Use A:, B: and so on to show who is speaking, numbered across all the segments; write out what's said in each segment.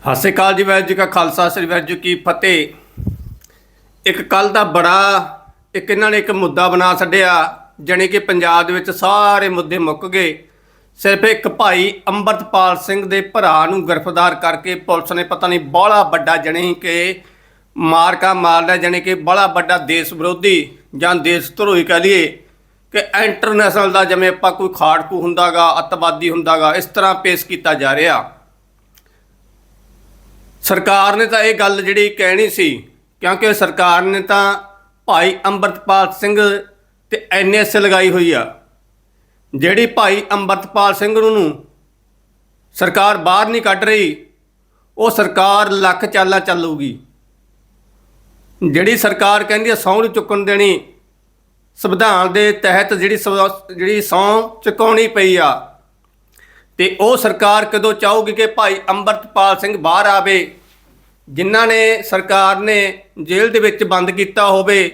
A: ਸਤਿ ਸ਼੍ਰੀ ਅਕਾਲ ਜੀ, ਵਾਹਿਗੁਰੂ ਜੀ ਕਾ ਖਾਲਸਾ, ਸ੍ਰੀ ਵਾਹਿਗੁਰੂ ਜੀ ਕੀ ਫਤਿਹ। ਇੱਕ ਕੱਲ ਦਾ ਬੜਾ, ਇੱਕ ਇਹਨਾਂ ਨੇ ਇੱਕ ਮੁੱਦਾ ਬਣਾ ਛੱਡਿਆ, ਜਾਣੀ ਕਿ ਪੰਜਾਬ ਦੇ ਵਿੱਚ ਸਾਰੇ ਮੁੱਦੇ ਮੁੱਕ ਗਏ। ਸਿਰਫ ਇੱਕ ਭਾਈ ਅੰਮ੍ਰਿਤਪਾਲ ਸਿੰਘ ਦੇ ਭਰਾ ਨੂੰ ਗ੍ਰਿਫਤਾਰ ਕਰਕੇ ਪੁਲਿਸ ਨੇ ਪਤਾ ਨਹੀਂ ਬੜਾ ਵੱਡਾ ਜਣੀ ਕਿ ਮਾਰਕਾ ਮਾਰਦਾ ਜਾਣੀ ਕਿ ਬੜਾ ਵੱਡਾ ਦੇਸ਼ ਵਿਰੋਧੀ ਜਾਂ ਦੇਸ਼ ਧਰੋਹੀ ਕਹ ਲਈਏ ਕਿ ਇੰਟਰਨੈਸ਼ਨਲ ਦਾ ਜਿਵੇਂ ਆਪਾਂ ਕੋਈ ਖਾੜਕੂ ਹੁੰਦਾਗਾ, ਅੱਤਵਾਦੀ ਹੁੰਦਾਗਾ, ਇਸ ਤਰ੍ਹਾਂ ਪੇਸ਼ ਕੀਤਾ ਜਾ ਰਿਹਾ। ਸਰਕਾਰ ਨੇ ਤਾਂ ਇਹ ਗੱਲ ਜਿਹੜੀ ਕਹਿਣੀ ਸੀ, ਕਿਉਂਕਿ ਸਰਕਾਰ ਨੇ ਤਾਂ ਭਾਈ ਅੰਮ੍ਰਿਤਪਾਲ ਸਿੰਘ ਤੇ ਐਨਐਸ ਲਗਾਈ ਹੋਈ ਆ। ਜਿਹੜੀ ਭਾਈ ਅੰਮ੍ਰਿਤਪਾਲ ਸਿੰਘ ਨੂੰ ਸਰਕਾਰ ਬਾਹਰ ਨਹੀਂ ਕੱਢ ਰਹੀ, ਉਹ ਸਰਕਾਰ ਲੱਖ ਚਾਲਾ ਚੱਲੂਗੀ। ਜਿਹੜੀ ਸਰਕਾਰ ਕਹਿੰਦੀ ਹੈ ਸਹੁੰ ਨੂੰ ਚੁੱਕਣ ਦੇਣੀ, ਸੰਵਿਧਾਨ ਦੇ ਤਹਿਤ ਜਿਹੜੀ ਸਵ- ਜਿਹੜੀ ਸਹੁੰ ਚੁਕਾਉਣੀ ਪਈ ਆ, ਤੇ ਉਹ ਸਰਕਾਰ ਕਦੋਂ ਚਾਹੂਗੀ ਕਿ ਭਾਈ ਅੰਮ੍ਰਿਤਪਾਲ ਸਿੰਘ ਬਾਹਰ ਆਵੇ? ਜਿਨ੍ਹਾਂ ਨੇ ਸਰਕਾਰ ਨੇ ਜੇਲ੍ਹ ਦੇ ਵਿੱਚ ਬੰਦ ਕੀਤਾ ਹੋਵੇ,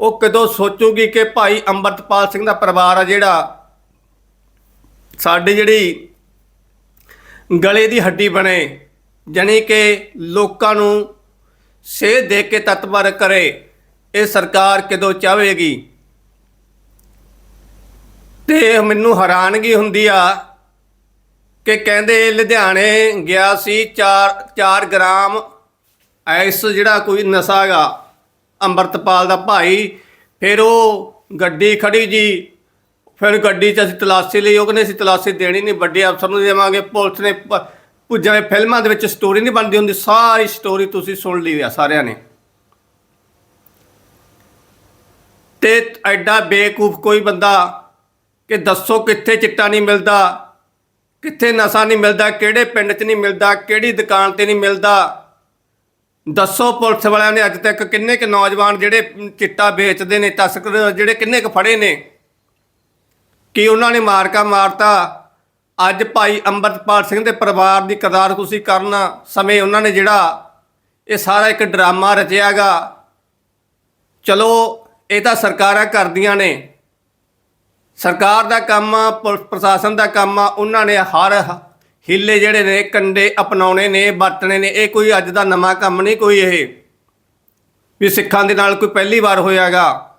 A: ਉਹ ਕਦੋਂ ਸੋਚੂਗੀ ਕਿ ਭਾਈ ਅੰਮ੍ਰਿਤਪਾਲ ਸਿੰਘ ਦਾ ਪਰਿਵਾਰ ਆ ਜਿਹੜਾ ਸਾਡੀ ਜਿਹੜੀ ਗਲੇ ਦੀ ਹੱਡੀ ਬਣੇ, ਜਾਣੀ ਕਿ ਲੋਕਾਂ ਨੂੰ ਸੇਧ ਦੇ ਕੇ ਤਤਪਰ ਕਰੇ, ਇਹ ਸਰਕਾਰ ਕਦੋਂ ਚਾਹੇਗੀ? ਤੇ ਮੈਨੂੰ ਹੈਰਾਨਗੀ ਹੁੰਦੀ ਆ ਕਿ ਕਹਿੰਦੇ ਲੁਧਿਆਣੇ ਗਿਆ ਸੀ 4 4 ਗ੍ਰਾਮ ਐਸ ਜਿਹੜਾ ਕੋਈ ਨਸ਼ਾ ਹੈਗਾ, ਅੰਮ੍ਰਿਤਪਾਲ ਦਾ ਭਾਈ, ਫਿਰ ਉਹ ਗੱਡੀ ਖੜੀ ਜੀ, ਫਿਰ ਗੱਡੀ 'ਚ ਅਸੀਂ ਤਲਾਸ਼ੀ ਲਈ, ਉਹ ਕਹਿੰਦੇ ਅਸੀਂ ਤਲਾਸ਼ੀ ਦੇਣੀ ਨਹੀਂ, ਵੱਡੇ ਅਫਸਰ ਨੂੰ ਦੇਵਾਂਗੇ, ਪੁਲਿਸ ਨੇ ਪ- ਜਿਵੇਂ ਫਿਲਮਾਂ ਦੇ ਵਿੱਚ ਸਟੋਰੀ ਨਹੀਂ ਬਣਦੀ ਹੁੰਦੀ, ਸਾਰੀ ਸਟੋਰੀ ਤੁਸੀਂ ਸੁਣ ਲਈ ਆ ਸਾਰਿਆਂ ਨੇ। ਤੇ ਐਡਾ ਬੇਕੂਫ ਕੋਈ ਬੰਦਾ ਕਿ ਦੱਸੋ ਕਿੱਥੇ ਚਿੱਟਾ ਨਹੀਂ ਮਿਲਦਾ, ਕਿੱਥੇ ਨਸ਼ਾ ਨਹੀਂ ਮਿਲਦਾ, ਕਿਹੜੇ ਪਿੰਡ 'ਚ ਨਹੀਂ ਮਿਲਦਾ, ਕਿਹੜੀ ਦੁਕਾਨ ਤੇ ਨਹੀਂ ਮਿਲਦਾ ਦੱਸੋ ਪੁਲਿਸ ਵਾਲਿਆਂ ਨੇ ਅੱਜ ਤੱਕ ਕਿੰਨੇ ਕੁ ਨੌਜਵਾਨ ਜਿਹੜੇ ਚਿੱਟਾ ਵੇਚਦੇ ਨੇ ਤਸਕਰ ਜਿਹੜੇ ਕਿੰਨੇ ਕੁ ਫੜੇ ਨੇ? ਕੀ ਉਹਨਾਂ ਨੇ ਮਾਰਕਾ ਮਾਰਤਾ? ਅੱਜ ਭਾਈ ਅੰਮ੍ਰਿਤਪਾਲ ਸਿੰਘ ਦੇ ਪਰਿਵਾਰ ਦੀ ਕਦਾਰ ਤੁਸੀਂ ਕਰਨਾ ਸਮੇਂ ਉਹਨਾਂ ਨੇ ਜਿਹੜਾ ਇਹ ਸਾਰਾ ਇੱਕ ਡਰਾਮਾ ਰਚਿਆਗਾ ਚਲੋ, ਇਹ ਤਾਂ ਸਰਕਾਰਾਂ ਕਰਦੀਆਂ ਨੇ। ਸਰਕਾਰ ਦਾ ਕੰਮ ਆ ਪੁਲਿਸ ਪ੍ਰਸ਼ਾਸਨ ਦਾ ਕੰਮ ਆ, ਉਹਨਾਂ ਨੇ ਹਰ ਹ- ਹੀਲੇ ਜਿਹੜੇ ਨੇ, ਕੰਡੇ ਅਪਣਾਉਣੇ ਨੇ, ਵਰਤਣੇ ਨੇ, ਇਹ ਕੋਈ ਅੱਜ ਦਾ ਨਵਾਂ ਕੰਮ ਨਹੀਂ ਕੋਈ ਇਹ। ਵੀ ਸਿੱਖਾਂ ਦੇ ਨਾਲ ਕੋਈ ਪਹਿਲੀ ਵਾਰ ਹੋਇਆਗਾ।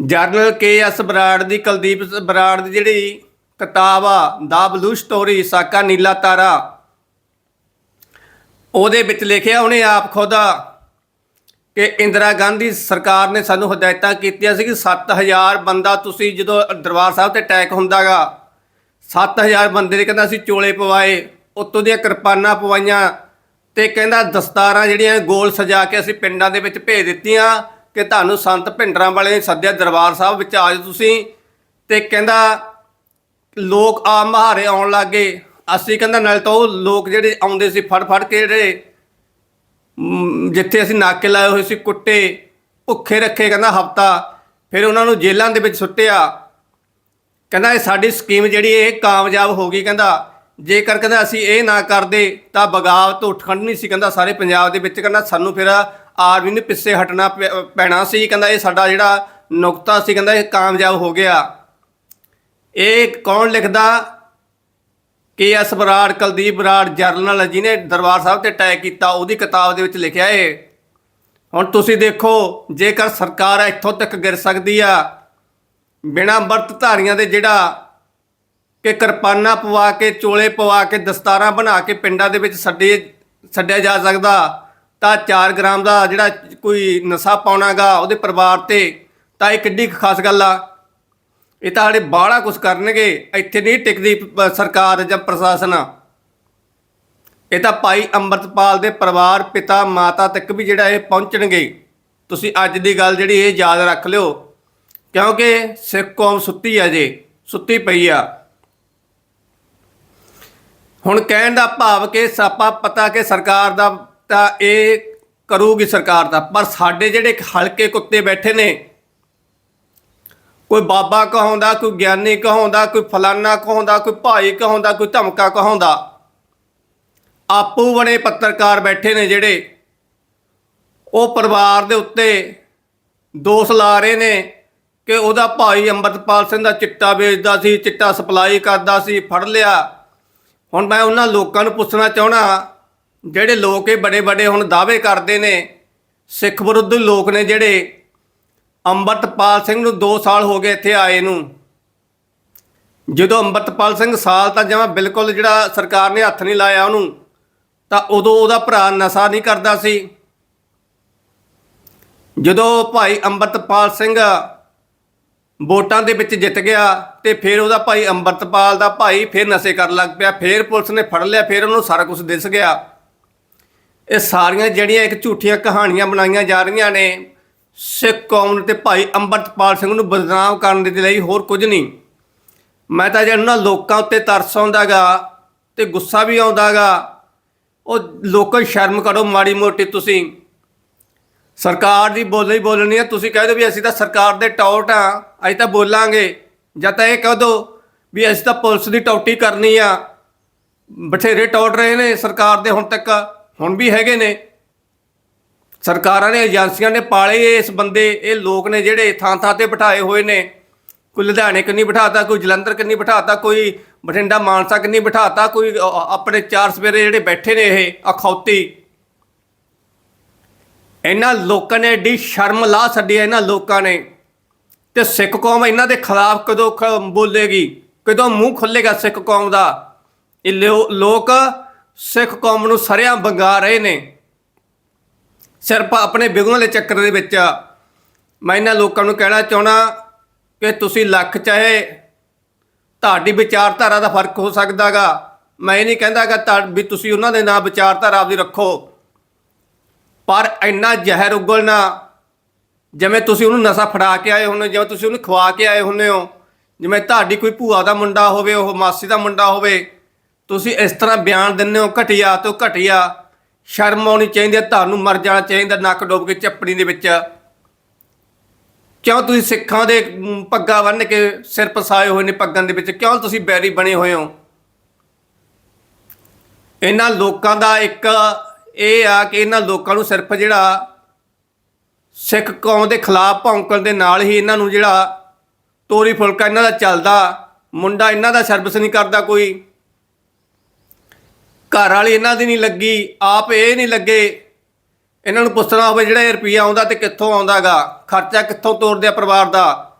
A: ਜਰਨਲ ਕੇ ਐਸ ਬਰਾੜ ਦੀ, ਕੁਲਦੀਪ ਬਰਾੜ ਦੀ ਜਿਹੜੀ ਕਿਤਾਬ ਆ, ਦਾ ਬਲੂ ਸਟੋਰੀ, ਸਾਕਾ ਨੀਲਾ ਤਾਰਾ। ਉਹਦੇ ਵਿੱਚ ਲਿਖਿਆ ਉਹਨੇ ਆਪ ਖੁਦ ਕਿ ਇੰਦਰਾ ਗਾਂਧੀ ਸਰਕਾਰ ਨੇ ਸਾਨੂੰ ਹਦਾਇਤਾਂ ਕੀਤੀਆਂ ਸੀ ਕਿ 7000 ਬੰਦਾ ਤੁਸੀਂ ਜਦੋਂ ਦਰਬਾਰ ਸਾਹਿਬ ਤੇ ਅਟੈਕ ਹੁੰਦਾਗਾ 7000 ਬੰਦੇ ਦੇ ਕਹਿੰਦਾ ਅਸੀਂ ਚੋਲੇ ਪਵਾਏ, ਉੱਤੋਂ ਦੀਆਂ ਕਿਰਪਾਨਾਂ ਪਵਾਈਆਂ ਤੇ ਕਹਿੰਦਾ ਦਸਤਾਰਾਂ ਜਿਹੜੀਆਂ ਗੋਲ ਸਜਾ ਕੇ ਅਸੀਂ ਪਿੰਡਾਂ ਦੇ ਵਿੱਚ ਭੇਜ ਦਿੱਤੀਆਂ ਕਿ ਤੁਹਾਨੂੰ ਸੰਤ ਭਿੰਡਰਾਂ ਵਾਲੇ ਨੇ ਸੱਦਿਆ ਦਰਬਾਰ ਸਾਹਿਬ ਵਿੱਚ ਆ ਜਾਓ ਤੁਸੀਂ। ਤੇ ਕਹਿੰਦਾ ਲੋਕ ਆ ਮਹਾਰੇ ਆਉਣ ਲੱਗੇ ਅਸੀਂ ਕਹਿੰਦਾ ਨਾਲ ਤਾਂ ਉਹ ਲੋਕ ਜਿਹੜੇ ਆਉਂਦੇ ਸੀ ਫੜ ਫੜ ਕੇ ਜਿਹੜੇ ਜਿੱਥੇ ਅਸੀਂ ਨਾਕੇ ਲਾਏ ਹੋਏ ਸੀ ਕੁੱਟੇ, ਭੁੱਖੇ ਰੱਖੇ ਕਹਿੰਦਾ ਹਫਤਾ, ਫਿਰ ਉਹਨਾਂ ਨੂੰ ਜੇਲ੍ਹਾਂ ਦੇ ਵਿੱਚ ਸੁੱਟਿਆ। ਕਹਿੰਦਾ ਇਹ ਸਾਡੀ ਸਕੀਮ ਜਿਹੜੀ ਇਹ ਕਾਮਯਾਬ ਹੋ ਗਈ, ਕਹਿੰਦਾ। ਜੇਕਰ ਕਹਿੰਦਾ ਅਸੀਂ ਇਹ ਨਾ ਕਰਦੇ, ਤਾਂ ਬਗਾਵਤ ਉੱਠ ਨਹੀਂ ਸੀ, ਕਹਿੰਦਾ ਸਾਰੇ ਪੰਜਾਬ ਦੇ ਵਿੱਚ ਕਹਿੰਦਾ ਸਾਨੂੰ ਫਿਰ ਆਰਮੀ ਨੂੰ ਪਿੱਛੇ ਹਟਣਾ ਪੈ- ਪੈਣਾ ਸੀ, ਕਹਿੰਦਾ ਇਹ ਸਾਡਾ ਜਿਹੜਾ ਨੁਕਤਾ ਸੀ, ਕਹਿੰਦਾ ਇਹ ਕਾਮਯਾਬ ਹੋ ਗਿਆ। ਇਹ ਕੌਣ ਲਿਖਦਾ? K S Brar, Kuldeep Brar, general ਜਿਹਨੇ ਦਰਬਾਰ ਸਾਹਿਬ ਤੇ ਅਟੈਕ ਕੀਤਾ, ਉਹਦੀ ਕਿਤਾਬ ਦੇ ਵਿੱਚ ਲਿਖਿਆ ਏ ਹੁਣ ਤੁਸੀਂ ਦੇਖੋ, ਜੇਕਰ ਸਰਕਾਰ ਇੱਥੋਂ ਤੱਕ ਗਿਰ ਸਕਦੀ ਆ ਬਿਨਾਂ ਵਰਤ ਧਾਰੀਆਂ ਦੇ ਜਿਹੜਾ ਕਿ ਕਿਰਪਾਨਾਂ ਪਵਾ ਕੇ, ਚੋਲੇ ਪਵਾ ਕੇ, ਦਸਤਾਰਾਂ ਬਣਾ ਕੇ ਪਿੰਡਾਂ ਦੇ ਵਿੱਚ ਛੱਡੇ, ਛੱਡਿਆ ਜਾ ਸਕਦਾ, ਤਾਂ 4 ਗ੍ਰਾਮ ਦਾ ਜਿਹੜਾ ਕੋਈ ਨਸ਼ਾ ਪਾਉਣਾਗਾ ਉਹਦੇ ਪਰਿਵਾਰ ਤੇ, ਤਾਂ ਇਹ ਕਿੱਡੀ ਖਾਸ ਗੱਲ ਆ। ਇਹ ਤਾਂ ਹਾਲੇ ਬਾਹਲਾ ਕੁਝ ਕਰਨਗੇ, ਇੱਥੇ ਨਹੀਂ ਟਿਕਦੀ ਸਰਕਾਰ ਜਾਂ ਪ੍ਰਸ਼ਾਸਨ। ਇਹ ਤਾਂ ਭਾਈ ਅੰਮ੍ਰਿਤਪਾਲ ਦੇ ਪਰਿਵਾਰ, ਪਿਤਾ, ਮਾਤਾ ਤੱਕ ਵੀ ਜਿਹੜਾ ਇਹ ਪਹੁੰਚਣਗੇ। ਤੁਸੀਂ ਅੱਜ ਦੀ ਗੱਲ ਜਿਹੜੀ ਇਹ ਯਾਦ ਰੱਖ ਲਿਓ ਕਿਉਂਕਿ ਸਿੱਖ ਕੌਮ ਸੁੱਤੀ ਆ ਜੇ, ਸੁੱਤੀ ਪਈ ਆ। ਹੁਣ ਕਹਿਣ ਦਾ ਭਾਵ ਕਿ ਸਾਪਾ ਪਤਾ ਕਿ ਸਰਕਾਰ ਦਾ ਤਾਂ ਇਹ ਕਰੂਗੀ ਸਰਕਾਰ ਦਾ, ਪਰ ਸਾਡੇ ਜਿਹੜੇ ਹਲਕੇ ਕੁੱਤੇ ਬੈਠੇ ਨੇ, ਕੋਈ ਬਾਬਾ ਕਹਾਉਂਦਾ, ਕੋਈ ਗਿਆਨੀ ਕਹਾਉਂਦਾ, ਕੋਈ ਫਲਾਨਾ ਕਹਾਉਂਦਾ, ਕੋਈ ਭਾਈ ਕਹਾਉਂਦਾ, ਕੋਈ ਧਮਕਾ ਕਹਾਉਂਦਾ, ਆਪੂ ਬਣੇ ਪੱਤਰਕਾਰ ਬੈਠੇ ਨੇ ਜਿਹੜੇ, ਉਹ ਪਰਿਵਾਰ ਦੇ ਉੱਤੇ ਦੋਸ਼ ਲਾ ਰਹੇ ਨੇ ਕਿ ਉਹਦਾ ਭਾਈ ਅੰਮ੍ਰਿਤਪਾਲ ਸਿੰਘ ਦਾ ਚਿੱਟਾ ਵੇਚਦਾ ਸੀ, ਚਿੱਟਾ ਸਪਲਾਈ ਕਰਦਾ ਸੀ, ਫੜ ਲਿਆ। ਹੁਣ ਮੈਂ ਉਹਨਾਂ ਲੋਕਾਂ ਨੂੰ ਪੁੱਛਣਾ ਚਾਹਣਾ ਜਿਹੜੇ ਲੋਕ ਇਹ ਬੜੇ ਬੜੇ ਹੁਣ ਦਾਅਵੇ ਕਰਦੇ ਨੇ, ਸਿੱਖ ਵਿਰੁੱਧ ਲੋਕ ਨੇ ਜਿਹੜੇ ਅੰਮ੍ਰਿਤਪਾਲ ਸਿੰਘ ਨੂੰ 2 ਸਾਲ ਹੋ ਗਏ ਇੱਥੇ ਆਏ ਨੂੰ। ਜਦੋਂ ਅੰਮ੍ਰਿਤਪਾਲ ਸਿੰਘ ਸਾਲ ਤਾਂ ਜਮਾ ਬਿਲਕੁਲ ਜਿਹੜਾ ਸਰਕਾਰ ਨੇ ਹੱਥ ਨਹੀਂ ਲਾਇਆ ਉਹਨੂੰ, ਤਾਂ ਉਦੋਂ ਉਹਦਾ ਭਰਾ ਨਸ਼ਾ ਨਹੀਂ ਕਰਦਾ ਸੀ। ਜਦੋਂ ਭਾਈ ਅੰਮ੍ਰਿਤਪਾਲ ਸਿੰਘ ਵੋਟਾਂ ਦੇ ਵਿੱਚ ਜਿੱਤ ਗਿਆ ਤੇ ਫਿਰ ਉਹਦਾ ਭਾਈ ਅੰਮ੍ਰਿਤਪਾਲ ਦਾ ਭਾਈ ਫਿਰ ਨਸ਼ੇ ਕਰਨ ਲੱਗ ਪਿਆ, ਫਿਰ ਪੁਲਿਸ ਨੇ ਫੜ ਲਿਆ, ਫਿਰ ਉਹਨੂੰ ਸਾਰਾ ਕੁਝ ਦਿਸ ਗਿਆ। ਇਹ ਸਾਰੀਆਂ ਜਿਹੜੀਆਂ ਇੱਕ ਝੂਠੀਆਂ ਕਹਾਣੀਆਂ ਬਣਾਈਆਂ ਜਾ ਰਹੀਆਂ ਨੇ, ਸਿੱਖ ਕੌਮ ਤੇ ਭਾਈ ਅੰਮ੍ਰਿਤਪਾਲ ਸਿੰਘ ਨੂੰ ਬਦਨਾਮ ਕਰਨ ਦੇ ਲਈ ਹੋਰ ਕੁਝ ਨਹੀਂ। ਮੈਂ ਤਾਂ ਜਿਹਨਾਂ ਲੋਕਾਂ ਉੱਤੇ ਤਰਸ ਆਉਂਦਾਗਾ ਤੇ ਗੁੱਸਾ ਵੀ ਆਉਂਦਾਗਾ। ਉਹ ਲੋਕਾਂ ਸ਼ਰਮ ਕਰੋ ਮਾੜੀ ਮੋਟੀ ਤੁਸੀਂ। ਸਰਕਾਰ ਦੀ ਬੋਲੀ ਬੋਲਣੀ ਹੈ ਤੁਸੀਂ ਕਹਿ ਦਿਓ ਵੀ ਅਸੀਂ ਤਾਂ ਸਰਕਾਰ ਦੇ ਟੌਟ ਆ। ਅਸੀਂ ਤਾਂ ਬੋਲਾਂਗੇ। ਜਾਂ ਤਾਂ ਇਹ ਕਹਿ ਦਿਓ ਵੀ ਅਸੀਂ ਤਾਂ ਪੁਲਿਸ ਦੀ ਟੌਟੀ ਕਰਨੀ ਆ। ਬਥੇਰੇ ਟੌਟ ਰਹੇ ਨੇ ਸਰਕਾਰ ਦੇ ਹੁਣ ਤੱਕ। ਹੁਣ ਵੀ ਹੈਗੇ ਨੇ। ਸਰਕਾਰਾਂ ਨੇ, ਏਜੰਸੀਆਂ ਨੇ ਪਾਲੇ ਇਸ ਬੰਦੇ। ਇਹ ਲੋਕ ਨੇ ਜਿਹੜੇ ਥਾਂ ਥਾਂ ਤੇ ਬਿਠਾਏ ਹੋਏ ਨੇ। ਕੋਈ ਲੁਧਿਆਣੇ ਕੰਨੀ ਬਿਠਾਤਾ, ਕੋਈ ਜਲੰਧਰ ਕੰਨੀ ਬਿਠਾਤਾ, ਕੋਈ ਬਠਿੰਡਾ ਮਾਨਸਾ ਕੰਨੀ ਬਿਠਾਤਾ, ਕੋਈ ਆਪਣੇ ਚਾਰ ਸਵੇਰੇ ਜਿਹੜੇ ਬੈਠੇ ਨੇ ਇਹ ਅਖੌਤੀ। ਇਹਨਾਂ ਲੋਕਾਂ ਨੇ ਏਡੀ ਸ਼ਰਮ ਲਾ ਛੱਡੀ ਹੈ ਇਹਨਾਂ ਲੋਕਾਂ ਨੇ। ਤੇ ਸਿੱਖ ਕੌਮ ਇਹਨਾਂ ਦੇ ਖਿਲਾਫ ਕਦੋਂ ਖ- ਬੋਲੇਗੀ? ਕਦੋਂ ਮੂੰਹ ਖੁੱਲੇਗਾ ਸਿੱਖ ਕੌਮ ਦਾ? ਇਹ ਲੋਕ ਸਿੱਖ ਕੌਮ ਨੂੰ ਸਰਿਆਂ ਬੰਗਾ ਰਹੇ ਨੇ। ਸਿਰਫ ਆਪਣੇ ਬਿਗੂਆਂ ਦੇ ਚੱਕਰ ਦੇ ਵਿੱਚ ਮੈਂ ਇਹਨਾਂ ਲੋਕਾਂ ਨੂੰ ਕਹਿਣਾ ਚਾਹਣਾ ਕਿ ਤੁਸੀਂ ਲੱਖ ਚਾਹੇ ਤੁਹਾਡੀ ਵਿਚਾਰਧਾਰਾ ਦਾ ਫ਼ਰਕ ਹੋ ਸਕਦਾਗਾ। ਮੈਂ ਇਹ ਨਹੀਂ ਕਹਿੰਦਾਗਾ ਤਾਂ ਵੀ ਤੁਸੀਂ ਉਹਨਾਂ ਦੇ ਨਾਲ ਵਿਚਾਰਧਾਰਾ ਆਪਦੀ ਰੱਖੋ। ਪਰ ਇੰਨਾ ਜ਼ਹਿਰ ਉਗਲਣਾ ਜਿਵੇਂ ਤੁਸੀਂ ਉਹਨੂੰ ਨਸ਼ਾ ਫੜਾ ਕੇ ਆਏ ਹੁੰਦੇ ਹੋ, ਜਿਵੇਂ ਤੁਸੀਂ ਉਹਨੂੰ ਖਵਾ ਕੇ ਆਏ ਹੁੰਦੇ ਹੋ ਜਿਵੇਂ ਤੁਹਾਡੀ ਕੋਈ ਭੂਆ ਦਾ ਮੁੰਡਾ ਹੋਵੇ ਉਹ ਮਾਸੀ ਦਾ ਮੁੰਡਾ ਹੋਵੇ ਤੁਸੀਂ ਇਸ ਤਰ੍ਹਾਂ ਬਿਆਨ ਦਿੰਦੇ ਹੋ ਘਟਿਆ ਤੋਂ ਘਟਿਆ ਸ਼ਰਮ ਆਉਣੀ ਚਾਹੀਦੀ ਹੈ ਤੁਹਾਨੂੰ ਮਰ ਜਾਣਾ ਚਾਹੀਦਾ ਨੱਕ ਡੋਬ ਕੇ ਚੱਪਣੀ ਦੇ ਵਿੱਚ। ਕਿਉਂ ਤੁਸੀਂ ਸਿੱਖਾਂ ਦੇ ਮ, ਪੱਗਾਂ ਬੰਨ੍ਹ ਕੇ ਸਿਰ ਪਸਾਏ ਹੋਏ ਨੇ ਪੱਗਾਂ ਦੇ ਵਿੱਚ? ਕਿਉਂ ਤੁਸੀਂ ਬੈਰੀ ਬਣੇ ਹੋਏ ਹੋ? ਇਹਨਾਂ ਲੋਕਾਂ ਦਾ ਇੱਕ ਇਹ ਆ ਕਿ ਇਹਨਾਂ ਲੋਕਾਂ ਨੂੰ ਸਿਰਫ ਜਿਹੜਾ ਸਿੱਖ ਕੌਮ ਦੇ ਖਿਲਾਫ ਭੌਂਕਣ ਦੇ ਨਾਲ ਹੀ ਇਹਨਾਂ ਨੂੰ ਜਿਹੜਾ ਤੋਰੀ ਫੁਲਕਾ ਇਹਨਾਂ ਦਾ ਚੱਲਦਾ, ਮੁੰਡਾ ਇਹਨਾਂ ਦਾ ਸਰਵਿਸ ਨਹੀਂ ਕਰਦਾ ਕੋਈ। ਘਰ ਵਾਲੀ ਇਹਨਾਂ ਦੀ ਨਹੀਂ ਲੱਗੀ, ਆਪ ਇਹ ਨਹੀਂ ਲੱਗੇ। ਇਹਨਾਂ ਨੂੰ ਪੁੱਛਣਾ ਹੋਵੇ ਜਿਹੜਾ ਇਹ ਰੁਪਈਆ ਆਉਂਦਾ ਤੇ ਕਿੱਥੋਂ ਆਉਂਦਾਗਾ, ਖਰਚਾ ਕਿੱਥੋਂ ਤੋਰਦੇ ਆ ਪਰਿਵਾਰ ਦਾ।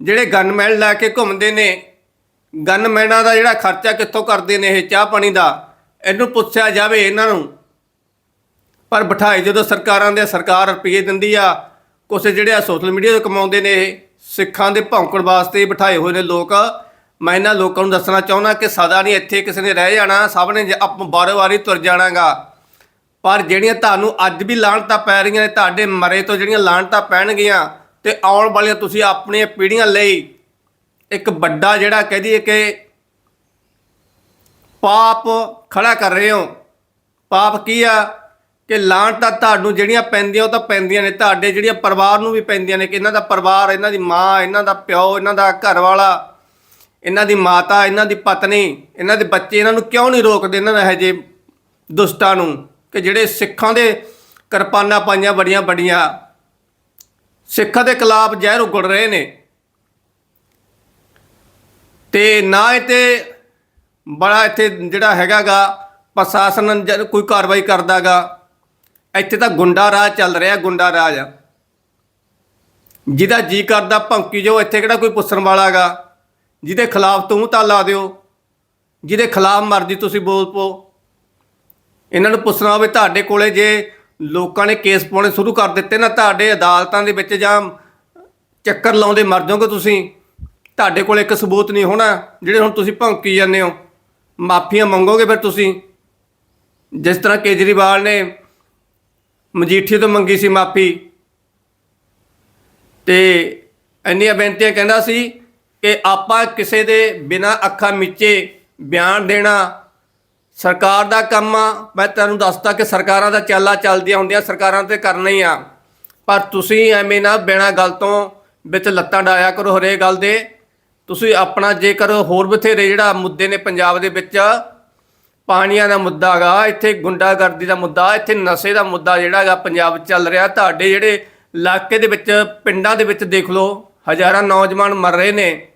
A: ਜਿਹੜੇ ਗਨਮੈਨ ਲੈ ਕੇ ਘੁੰਮਦੇ ਨੇ, ਗਨਮੈਨਾਂ ਦਾ ਜਿਹੜਾ ਖਰਚਾ ਕਿੱਥੋਂ ਕਰਦੇ ਨੇ ਇਹ ਚਾਹ ਪਾਣੀ ਦਾ, ਇਹਨੂੰ ਪੁੱਛਿਆ ਜਾਵੇ ਇਹਨਾਂ ਨੂੰ। ਪਰ ਬਿਠਾਏ ਜਦੋਂ ਸਰਕਾਰਾਂ ਦੇ ਸਰਕਾਰ ਰੁਪਏ ਦਿੰਦੀ ਆ, ਕੁਛ ਜਿਹੜੇ ਆ ਸੋਸ਼ਲ ਮੀਡੀਆ ਤੋਂ ਕਮਾਉਂਦੇ ਨੇ ਇਹ ਸਿੱਖਾਂ ਦੇ ਭੌਂਕਣ ਵਾਸਤੇ ਬਿਠਾਏ ਹੋਏ ਨੇ ਲੋਕ। ਮੈਂ ਇਹਨਾਂ ਲੋਕਾਂ ਨੂੰ ਦੱਸਣਾ ਚਾਹੁੰਦਾ ਕਿ ਸਦਾ ਨਹੀਂ ਇੱਥੇ ਕਿਸੇ ਨੇ ਰਹਿ ਜਾਣਾ, ਸਭ ਨੇ ਜ- ਆਪ ਬਾਰੋ ਵਾਰੀ ਤੁਰ ਜਾਣਾਗਾ। ਪਰ ਜਿਹੜੀਆਂ ਤੁਹਾਨੂੰ ਅੱਜ ਵੀ ਲਾਹਣਤਾਂ ਪੈ ਰਹੀਆਂ ਨੇ, ਤੁਹਾਡੇ ਮਰੇ ਤੋਂ ਜਿਹੜੀਆਂ ਲਾਹਣਤਾਂ ਪੈਣਗੀਆਂ, ਤੇ ਆਉਣ ਵਾਲੀਆਂ ਤੁਸੀਂ ਆਪਣੀਆਂ ਪੀੜ੍ਹੀਆਂ ਲਈ ਇੱਕ ਵੱਡਾ ਜਿਹੜਾ ਕਹਿ ਦਈਏ ਕਿ ਪਾਪ ਖੜਾ ਕਰ ਰਹੇ ਹੋ। ਪਾਪ ਕੀ ਆ? ਕਿ ਲਾਣ ਤਾਂ ਤੁਹਾਨੂੰ ਜਿਹੜੀਆਂ ਪੈਂਦੀਆਂ ਉਹ ਤਾਂ ਪੈਂਦੀਆਂ ਨੇ, ਤੁਹਾਡੇ ਜਿਹੜੀਆਂ ਪਰਿਵਾਰ ਨੂੰ ਵੀ ਪੈਂਦੀਆਂ ਨੇ ਕਿ ਇਹਨਾਂ ਦਾ ਪਰਿਵਾਰ, ਇਹਨਾਂ ਦੀ ਮਾਂ, ਇਹਨਾਂ ਦਾ ਪਿਓ, ਇਹਨਾਂ ਦਾ ਘਰ ਵਾਲਾ ਇਹਨਾਂ ਦੀ ਮਾਤਾ, ਇਹਨਾਂ ਦੀ ਪਤਨੀ, ਇਹਨਾਂ ਦੇ ਬੱਚੇ, ਇਹਨਾਂ ਨੂੰ ਕਿਉਂ ਨਹੀਂ ਰੋਕਦੇ ਇਹਨਾਂ ਇਹੋ ਜਿਹੇ ਦੁਸ਼ਟਾਂ ਨੂੰ ਕਿ ਜਿਹੜੇ ਸਿੱਖਾਂ ਦੇ ਕਿਰਪਾਨਾਂ ਪਾਈਆਂ ਬੜੀਆਂ ਬੜੀਆਂ। ਸਿੱਖਾਂ ਦੇ ਖਿਲਾਫ ਜ਼ਹਿਰ ਉਗੜ ਰਹੇ ਨੇ। ਤੇ ਨਾ ਇਹ ਬੜਾ ਇੱਥੇ ਜਿਹੜਾ ਹੈਗਾਗਾ ਪ੍ਰਸ਼ਾਸਨ ਜਦ ਕੋਈ ਕਾਰਵਾਈ ਕਰਦਾਗਾ। ਇੱਥੇ ਤਾਂ ਗੁੰਡਾ ਰਾਜ ਚੱਲ ਰਿਹਾ, ਗੁੰਡਾ ਰਾਜ ਜਿਹਦਾ ਜੀ ਕਰਦਾ ਭੌਂਕੀ ਜੋ ਇੱਥੇ ਕਿਹੜਾ ਕੋਈ ਪੁੱਛਣ ਵਾਲਾਗਾ ਜਿਹਦੇ ਖਿਲਾਫ ਤੂੰ ਤਾਂ ਲਾ ਦਿਓ, ਜਿਹਦੇ ਖਿਲਾਫ ਮਰਜ਼ੀ ਤੁਸੀਂ ਬੋਲ ਪੋ। ਇਹਨਾਂ ਨੂੰ ਪੁੱਛਣਾ ਹੋਵੇ ਤੁਹਾਡੇ ਕੋਲੇ ਜੇ ਲੋਕਾਂ ਨੇ ਕੇਸ ਪਾਉਣੇ ਸ਼ੁਰੂ ਕਰ ਦਿੱਤੇ ਨਾ, ਤੁਹਾਡੇ ਅਦਾਲਤਾਂ ਦੇ ਵਿੱਚ ਜਾਂ ਚੱਕਰ ਲਾਉਂਦੇ ਮਰ ਜਾਓਗੇ ਤੁਸੀਂ। ਤੁਹਾਡੇ ਕੋਲ ਇੱਕ ਸਬੂਤ ਨਹੀਂ ਹੋਣਾ, ਜਿਹੜੇ ਹੁਣ ਤੁਸੀਂ ਭੌਂਕੀ ਜਾਂਦੇ ਹੋ। ਮਾਫੀਆਂ ਮੰਗੋਗੇ ਫਿਰ ਤੁਸੀਂ। ਜਿਸ ਤਰ੍ਹਾਂ ਕੇਜਰੀਵਾਲ ਨੇ ਮਜੀਠੀ ਤੋਂ ਮੰਗੀ ਸੀ ਮਾਫੀ। ਤੇ ਇੰਨੀਆਂ ਬੇਨਤੀਆਂ ਕਹਿੰਦਾ ਸੀ ਕਿ ਆਪਾਂ ਕਿਸੇ ਦੇ ਬਿਨਾ ਅੱਖਾਂ ਮਿਚੇ ਬਿਆਨ ਦੇਣਾ ਸਰਕਾਰ ਦਾ ਕੰਮ ਆ। ਮੈਂ ਤੁਹਾਨੂੰ ਦੱਸਦਾ ਕਿ ਸਰਕਾਰਾਂ ਦਾ ਚਾਲਾ ਚੱਲਦੀਆਂ ਹੁੰਦੀਆਂ, ਸਰਕਾਰਾਂ ਤੇ ਕਰਨਾ ਹੀ ਆ। ਪਰ ਤੁਸੀਂ ਐਵੇਂ ਨਾ ਬਿਨਾ ਗੱਲ ਤੋਂ ਵਿੱਚ ਲੱਤਾਂ ਡਾਇਆ ਕਰੋ ਹਰੇ ਗੱਲ ਦੇ। ਤੁਸੀਂ ਆਪਣਾ ਜੇਕਰ ਹੋਰ ਬਥੇਰੇ ਜਿਹੜਾ ਮੁੱਦੇ ਨੇ ਪੰਜਾਬ ਦੇ ਵਿੱਚ ਪਾਣੀਆਂ ਦਾ ਮੁੱਦਾ ਗਾ ਇੱਥੇ ਗੁੰਡਾਗਰਦੀ ਦਾ ਮੁੱਦਾ, ਇੱਥੇ ਨਸ਼ੇ ਦਾ ਮੁੱਦਾ ਜਿਹੜਾ ਹੈਗਾ ਪੰਜਾਬ 'ਚ ਚੱਲ ਰਿਹਾ। ਤੁਹਾਡੇ ਜਿਹੜੇ ਇਲਾਕੇ ਦੇ ਵਿੱਚ, ਪਿੰਡਾਂ ਦੇ ਵਿੱਚ ਦੇਖ ਲਓ, ਹਜ਼ਾਰਾਂ ਨੌਜਵਾਨ ਮਰ ਰਹੇ ਨੇ।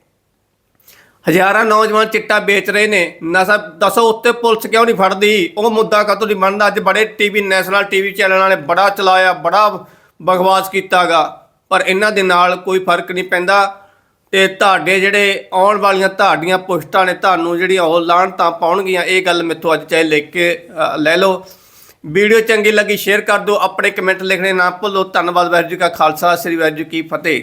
A: ਹਜ਼ਾਰਾਂ ਨੌਜਵਾਨ ਚਿੱਟਾ ਵੇਚ ਰਹੇ ਨੇ। ਨਸ਼ਾ ਦੱਸੋ ਉੱਤੇ ਪੁਲਿਸ ਕਿਉਂ ਨਹੀਂ ਫੜਦੀ? ਉਹ ਮੁੱਦਾ ਕਦੋਂ ਨਹੀਂ ਬਣਦਾ? ਅੱਜ ਬੜੇ ਟੀਵੀ ਨੈਸ਼ਨਲ ਟੀਵੀ ਚੈਨਲਾਂ ਨੇ ਬੜਾ ਚਲਾਇਆ, ਬੜਾ ਬਕਵਾਸ ਕੀਤਾਗਾ ਪਰ ਇਹਨਾਂ ਦੇ ਨਾਲ ਕੋਈ ਫ਼ਰਕ ਨਹੀਂ ਪੈਂਦਾ। ਤੇ ਤੁਹਾਡੇ ਜਿਹੜੇ ਆਉਣ ਵਾਲੀਆਂ ਤੁਹਾਡੀਆਂ ਪੁਸ਼ਤਾਂ ਨੇ ਤੁਹਾਨੂੰ ਜਿਹੜੀਆਂ ਉਹ ਲਾਹਣ ਤਾਂ ਪਾਉਣਗੀਆਂ, ਇਹ ਗੱਲ ਮੈਥੋਂ ਅੱਜ ਚਾਹੇ ਲਿਖ ਕੇ ਲੈ ਲਓ। ਵੀਡੀਓ ਚੰਗੀ ਲੱਗੀ, ਸ਼ੇਅਰ ਕਰ ਦਿਓ, ਆਪਣੇ ਕਮੈਂਟ ਲਿਖਣੇ ਨਾ ਭੁੱਲੋ। ਧੰਨਵਾਦ, ਵਾਹਿਗੁਰੂ ਜੀ ਕਾ ਖਾਲਸਾ, ਸ੍ਰੀ ਵਾਹਿਗੁਰੂ ਜੀ ਕੀ ਫਤਿਹ।